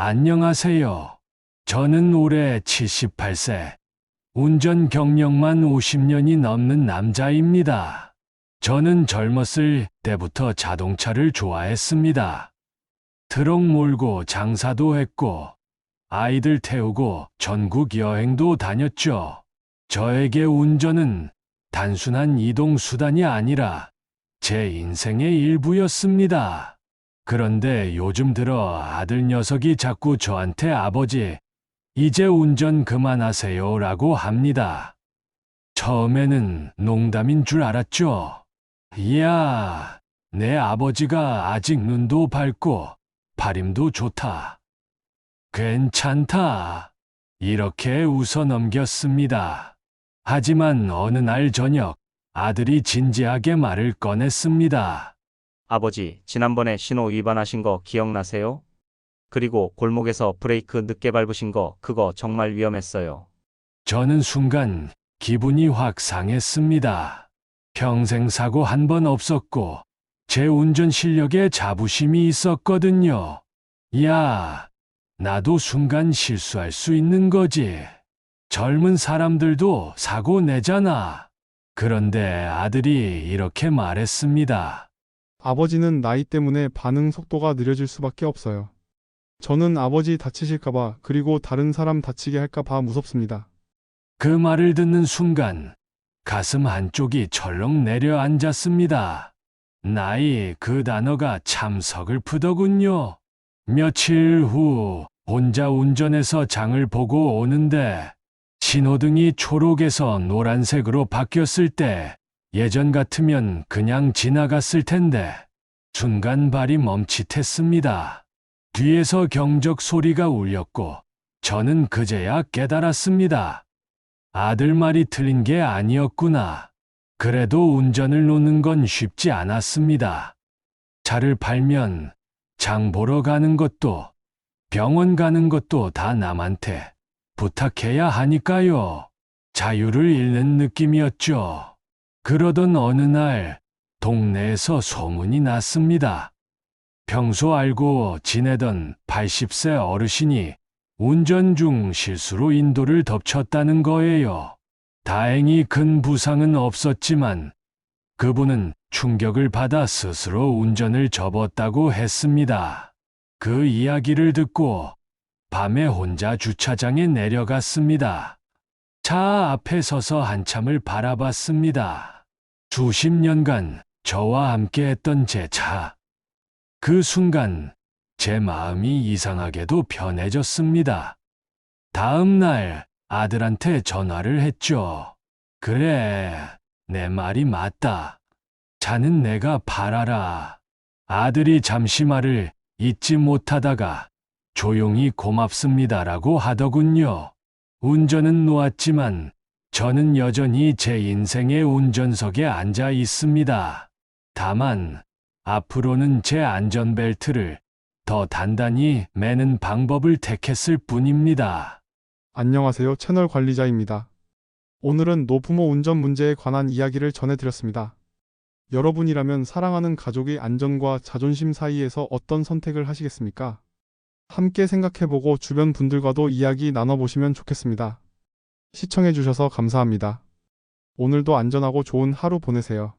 안녕하세요. 저는 올해 78세. 운전 경력만 50년이 넘는 남자입니다. 저는 젊었을 때부터 자동차를 좋아했습니다. 트럭 몰고 장사도 했고, 아이들 태우고 전국 여행도 다녔죠. 저에게 운전은 단순한 이동수단이 아니라 제 인생의 일부였습니다. 그런데 요즘 들어 아들 녀석이 자꾸 저한테 아버지, 이제 운전 그만하세요 라고 합니다. 처음에는 농담인 줄 알았죠. 이야, 내 아버지가 아직 눈도 밝고 발임도 좋다. 괜찮다. 이렇게 웃어 넘겼습니다. 하지만 어느 날 저녁 아들이 진지하게 말을 꺼냈습니다. 아버지, 지난번에 신호 위반하신 거 기억나세요? 그리고 골목에서 브레이크 늦게 밟으신 거 그거 정말 위험했어요. 저는 순간 기분이 확 상했습니다. 평생 사고 한 번 없었고 제 운전 실력에 자부심이 있었거든요. 야, 나도 순간 실수할 수 있는 거지. 젊은 사람들도 사고 내잖아. 그런데 아들이 이렇게 말했습니다. 아버지는 나이 때문에 반응 속도가 느려질 수밖에 없어요. 저는 아버지 다치실까봐 그리고 다른 사람 다치게 할까봐 무섭습니다. 그 말을 듣는 순간 가슴 한쪽이 철렁 내려앉았습니다. 나이 그 단어가 참 서글프더군요. 며칠 후 혼자 운전해서 장을 보고 오는데 신호등이 초록에서 노란색으로 바뀌었을 때 예전 같으면 그냥 지나갔을 텐데 순간 발이 멈칫했습니다. 뒤에서 경적 소리가 울렸고 저는 그제야 깨달았습니다. 아들 말이 틀린 게 아니었구나. 그래도 운전을 놓는 건 쉽지 않았습니다. 차를 팔면 장 보러 가는 것도 병원 가는 것도 다 남한테 부탁해야 하니까요. 자유를 잃는 느낌이었죠. 그러던 어느 날 동네에서 소문이 났습니다. 평소 알고 지내던 80세 어르신이 운전 중 실수로 인도를 덮쳤다는 거예요. 다행히 큰 부상은 없었지만 그분은 충격을 받아 스스로 운전을 접었다고 했습니다. 그 이야기를 듣고 밤에 혼자 주차장에 내려갔습니다. 차 앞에 서서 한참을 바라봤습니다. 수십 년간 저와 함께 했던 제 차. 그 순간 제 마음이 이상하게도 편해졌습니다. 다음 날 아들한테 전화를 했죠. 그래, 내 말이 맞다. 차는 내가 팔아라. 아들이 잠시 말을 잊지 못하다가 조용히 고맙습니다라고 하더군요. 운전은 놓았지만 저는 여전히 제 인생의 운전석에 앉아 있습니다. 다만 앞으로는 제 안전벨트를 더 단단히 매는 방법을 택했을 뿐입니다. 안녕하세요. 채널 관리자입니다. 오늘은 노부모 운전 문제에 관한 이야기를 전해드렸습니다. 여러분이라면 사랑하는 가족의 안전과 자존심 사이에서 어떤 선택을 하시겠습니까? 함께 생각해보고 주변 분들과도 이야기 나눠보시면 좋겠습니다. 시청해주셔서 감사합니다. 오늘도 안전하고 좋은 하루 보내세요.